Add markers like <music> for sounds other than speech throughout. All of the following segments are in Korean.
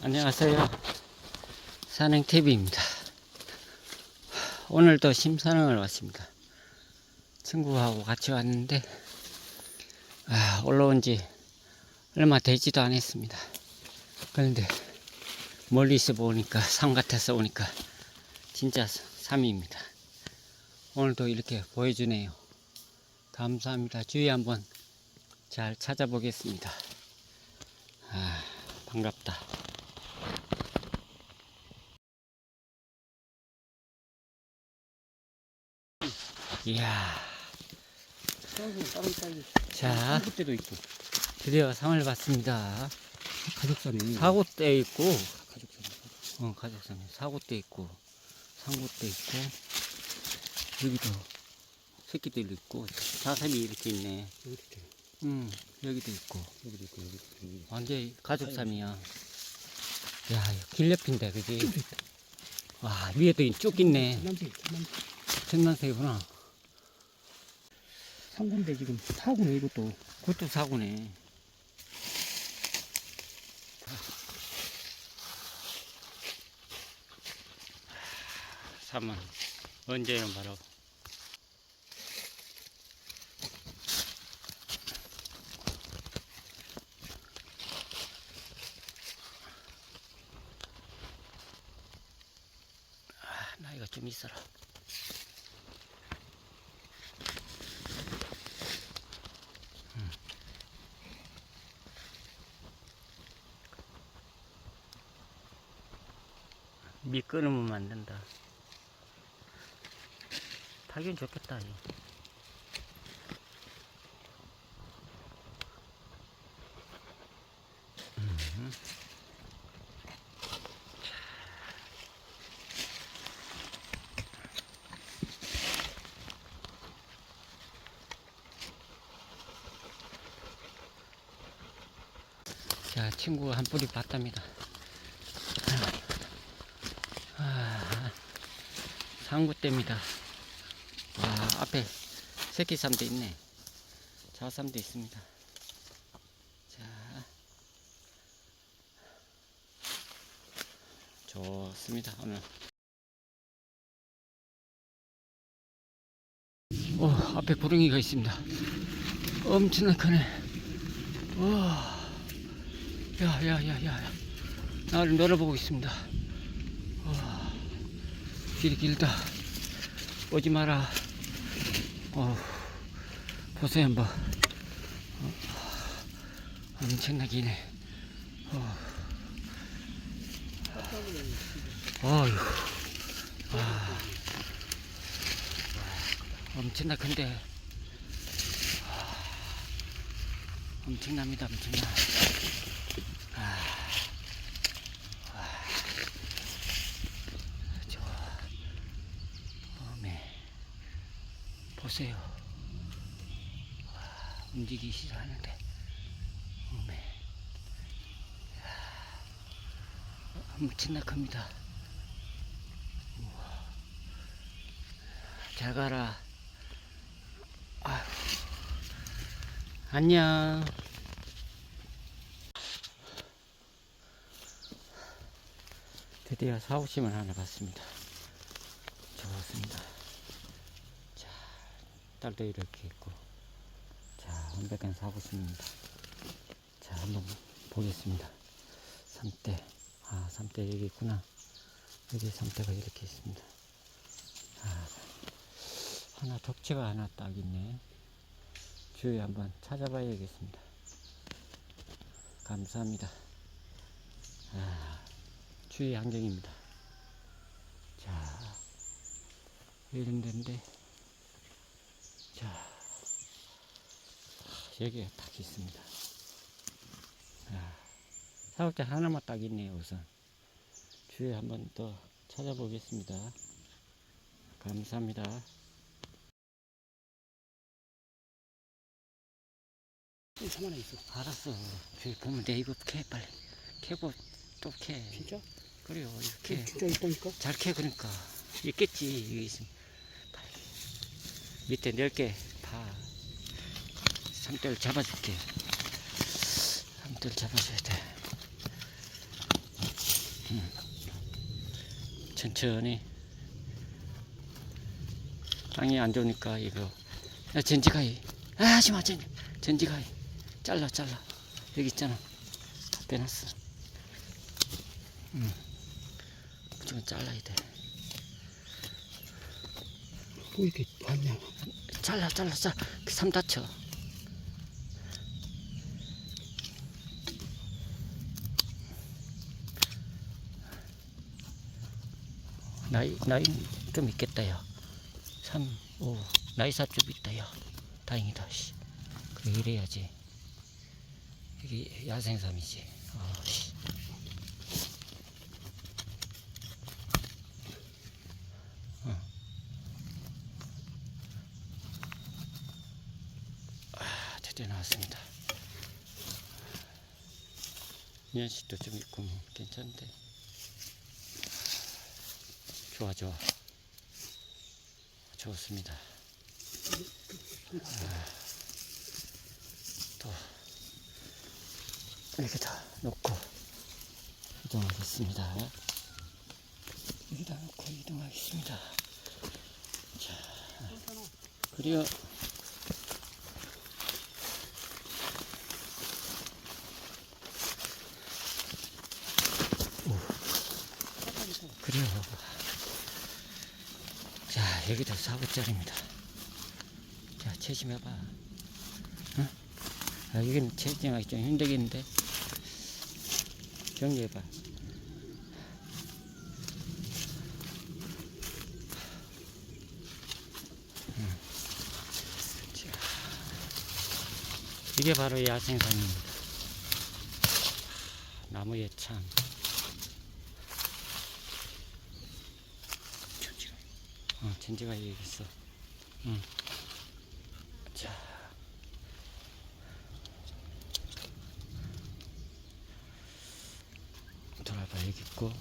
안녕하세요. 산행TV입니다. 오늘도 심산항을 왔습니다. 친구하고 같이 왔는데, 아, 올라온 지 얼마 되지도 않았습니다. 그런데 멀리서 보니까, 산 같아서 오니까 진짜 삼입니다. 오늘도 이렇게 보여주네요. 감사합니다. 주위 한번 잘 찾아보겠습니다. 아, 반갑다. 이야, 자, 드디어 상을 받습니다. 가족사네 사고대 있고, 가족사네 어, 가족상에 사고대 있고, 상고대 있고, 여기도 새끼들 있고, 사삼이 이렇게 있네. 음, 여기도 있고, 여기도 있고 여기도 있고 완전 가족삼이야. 야, 길옆인데, 그지? 와, 위에도 쭉 있네. 남색 남색 천난색이구나. 상군데 지금 사고네 이것도 그것도 사고네. 삼은 언제는 바로 아, 나이가 좀 있어라. 미 끊으면 만든다. 타긴 좋겠다. 이거. 음. 자, 친구가 한 뿌리 봤답니다. 아, 상구대입니다. 와, 앞에 새끼 삼도 있네. 자삼도 있습니다. 자, 좋습니다. 오늘. 오, 앞에 구릉이가 있습니다. 엄청나 크네. 와, 야, 야, 야, 야, 야. 나를 놀아보고 있습니다. 길이 길다. 오지 마라. 어, 보세요, 한번. 어, 엄청나게. 어. 어휴. 아. 엄청나 큰데. 아, 엄청납니다, 엄청나. 아. 좋아. 어메. 보세요. 와, 움직이기 시작하는데. 어메. 야, 엄청나 큽니다. 우와. 잘 가라. 아휴. 안녕. 드디어 사오심을 하나 봤습니다. 좋습니다. 자, 딸도 이렇게 있고, 자, 완벽한 사고심입니다. 자, 한번 보겠습니다. 삼대, 아, 삼대 여기 있구나. 여기 삼대가 이렇게 있습니다. 아, 하나 덕체가 하나 딱 있네. 주위에 한번 찾아봐야겠습니다. 감사합니다. 아, 주위 환경입니다. 자, 이런 데인데, 여기가 딱 있습니다. 아, 사업자 하나만 딱 있네요, 우선. 주위에 한 번 더 찾아보겠습니다. 감사합니다. 이 가만히 있어 알았어. 저기 보면 돼. 이거 캐, 빨리. 캐고 또 캐. 진짜? 그래요, 이렇게. 진짜 있다니까? 잘 캐, 그러니까. 있겠지, 여기 있으면. 밑에 넓게 봐. 삼대를 잡아줄게. 삼대를 잡아줘야 돼. 음. 천천히. 땅이 안 좋으니까 이거. 야, 전지가이. 아, 하지 마, 전지. 전지가이. 잘라, 잘라. 여기 있잖아. 다 빼놨어. 음. 무조건 잘라야 돼. 또 이렇게 봤냐? 잘라 잘라 잘라 그삼 다쳐 나이 나이 좀 있겠다 야. 3, 5 나이 사좀 있다 야. 다행이다 씨. 그래 이래야지. 이게 야생삼이지. 아, 씨. 아, 드디어 나왔습니다. 연식도 좀 있고 뭐 괜찮은데 좋아 좋아 좋습니다. 아, 또 여기다 놓고 이동하겠습니다. 여기다 놓고 이동하겠습니다. 자, 그리고 대기도 4구짜리입니다. 자, 체심해봐. 응? 아, 이건 채심하기 좀 힘들겠는데. 정리해봐. 이게 바로 야생산입니다. 나무의 창. 어 전지가 여기 있어. 응. 자. 돌아봐 여기 있고.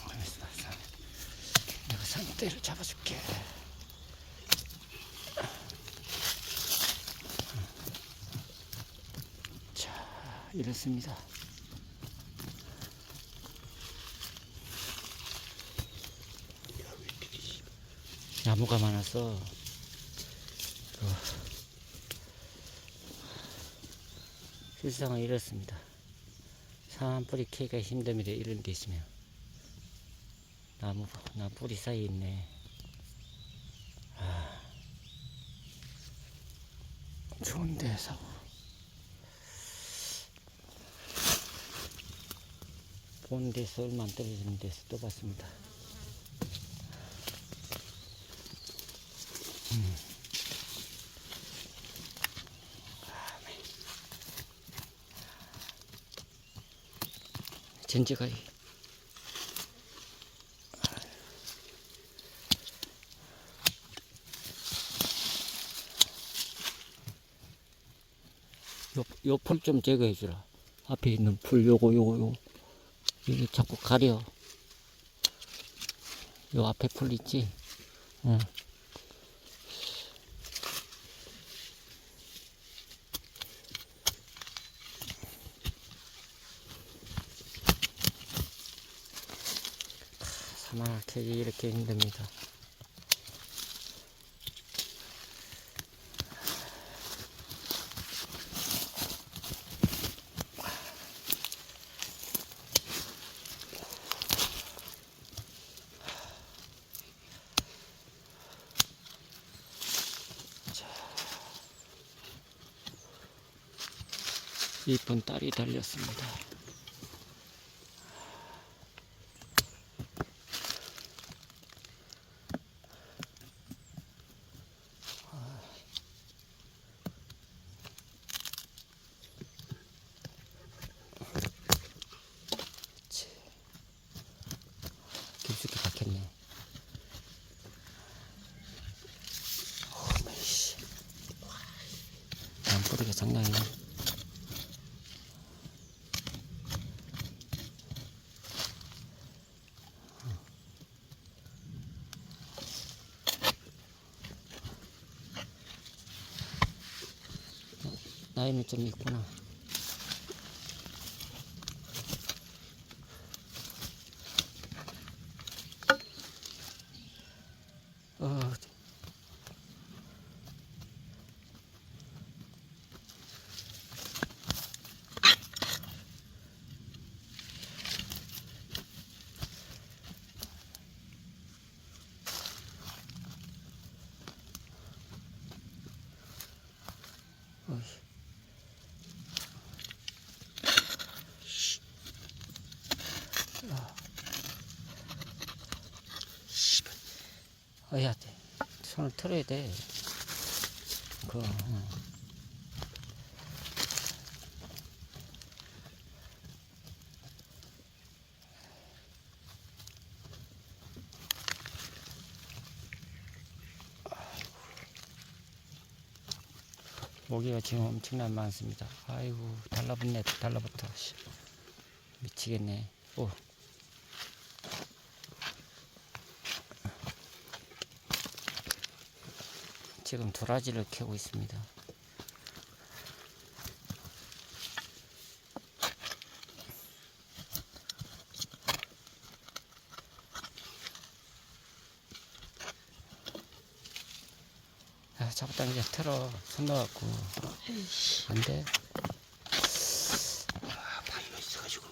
가만있어 봐, 산. 내가 상대를 잡아줄게. 자 이렇습니다 나무가 많아서 어, 실상은 이렇습니다. 사암뿌리 캐기가 힘듭니다. 이런 데 있으면 나무 나 뿌리 사이에 있네. 아, 좋은 데서 본 데서 얼마 안 떨어지는 데서 또 봤습니다. 전지가이 요풀 좀 제거해 주라. 앞에 있는 풀 요거 요거 요거. 이게 자꾸 가려. 요 앞에 풀 있지? 응. 사막 캐기 이렇게 힘듭니다. 자, 이쁜 딸이 달렸습니다. 뿌리가 장난이 어, 나이는 좀 있구나. 어야 돼. 손을 털어야 돼. 그, 어. 모기가 지금 엄청나게 많습니다. 아이고, 달라붙네, 달라붙어. 씨. 미치겠네. 오. 지금 도라지를 캐고 있습니다. 아, 잡았다 이제 틀어 손 넣어갖고 안 돼. 아, 바위가 있어가지고.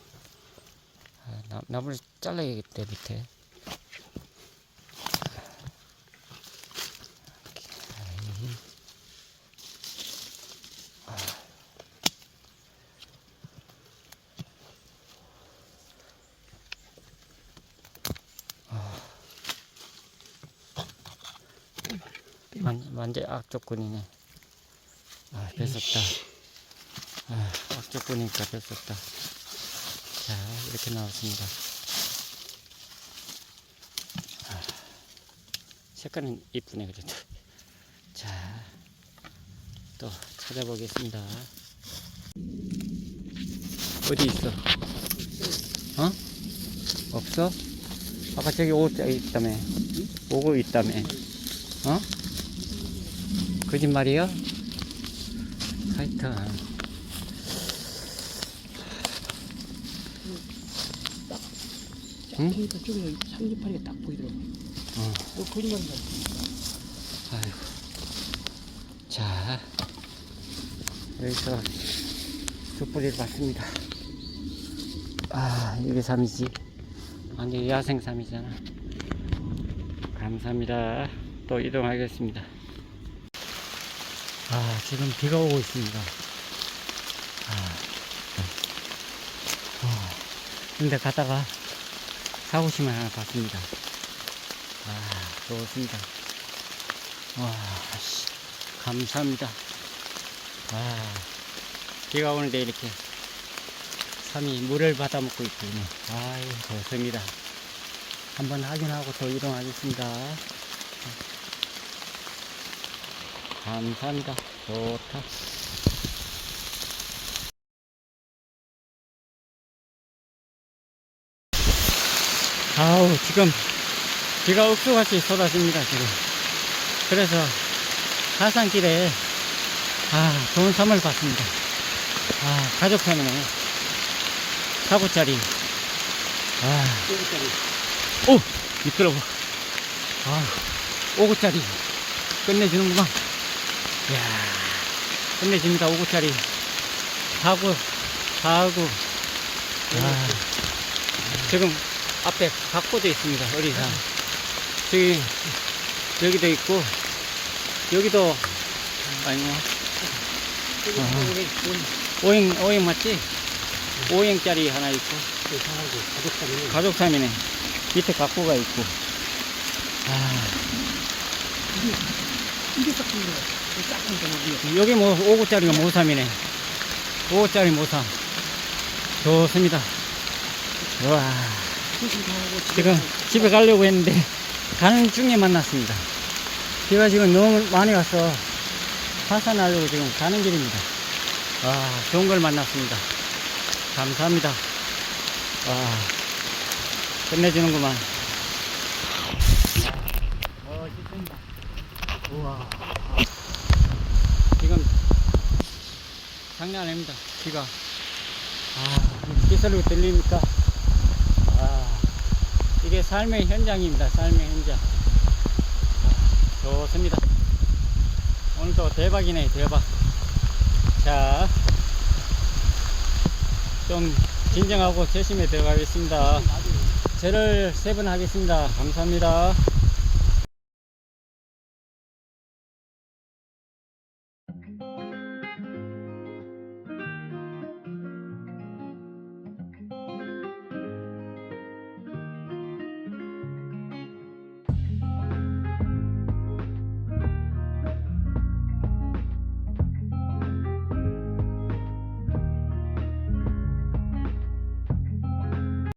아, 나, 나무를 잘라야겠대 밑에. 완, 완전 악조건이네. 아, 뺏었다. 아, 악조건이니까 뺏었다. 자, 이렇게 나왔습니다. 아, 색깔은 이쁘네, 그래도. <laughs> 자, 또 찾아보겠습니다. 어디 있어? 어? 없어? 아까 저기 옷 있다며. 오고 있다며. 어? 거짓말이야? 하여튼. 응? 그러니까 저기 삼지파리가 딱 보이더라고. 어. 너 거짓말인가? 아이고. 자, 여기서 숯불이를 봤습니다. 아, 이게 삼이지. 완전 야생 삼이잖아. 감사합니다. 또 이동하겠습니다. 아, 지금 비가 오고 있습니다. 아, 어, 근데 가다가 사고심을 하나 봤습니다. 아, 좋습니다. 와, 씨, 감사합니다. 와, 비가 오는데 이렇게 삼이 물을 받아 먹고 있군요. 아유, 좋습니다. 한번 확인하고 또 이동하겠습니다. 감사합니다. 좋다. 아우, 지금 비가 옥수같이 쏟아집니다, 지금. 그래서 하산길에 아 좋은 선물 봤습니다. 아 가족 편이네. 사고짜리. 아, 여기까지. 오 미끄러워. 아 오구짜리 끝내주는구만. 이야 끝내줍니다 오구짜리. 사고 사고. 아, 지금 앞에 각고도 있습니다. 어리산. 저기 여기도 있고 여기도 아니요 오행 오행 맞지? 오행짜리 하나 있고 이상하고 가족사리는 가족 삼이네 밑에 각고가 있고 아 이게 딱 보이네. 딱 여기. 여기 뭐 5구짜리가 모삼이네. 5구짜리 모삼. 좋습니다. 와. 지금 집에 가려고 했는데 가는 중에 만났습니다. 비가 지금 너무 많이 와서 하산하려고 지금 가는 길입니다. 와 좋은 걸 만났습니다. 감사합니다. 와 끝내주는구만. 멋있습니다. 우와 지금 장난 아닙니다. 비가. 아, 비소리가 들립니까? 아, 이게 삶의 현장입니다. 삶의 현장. 아, 좋습니다. 오늘도 대박이네, 대박. 자, 좀 진정하고 조심히 들어가겠습니다. 저를 세 번 하겠습니다. 감사합니다.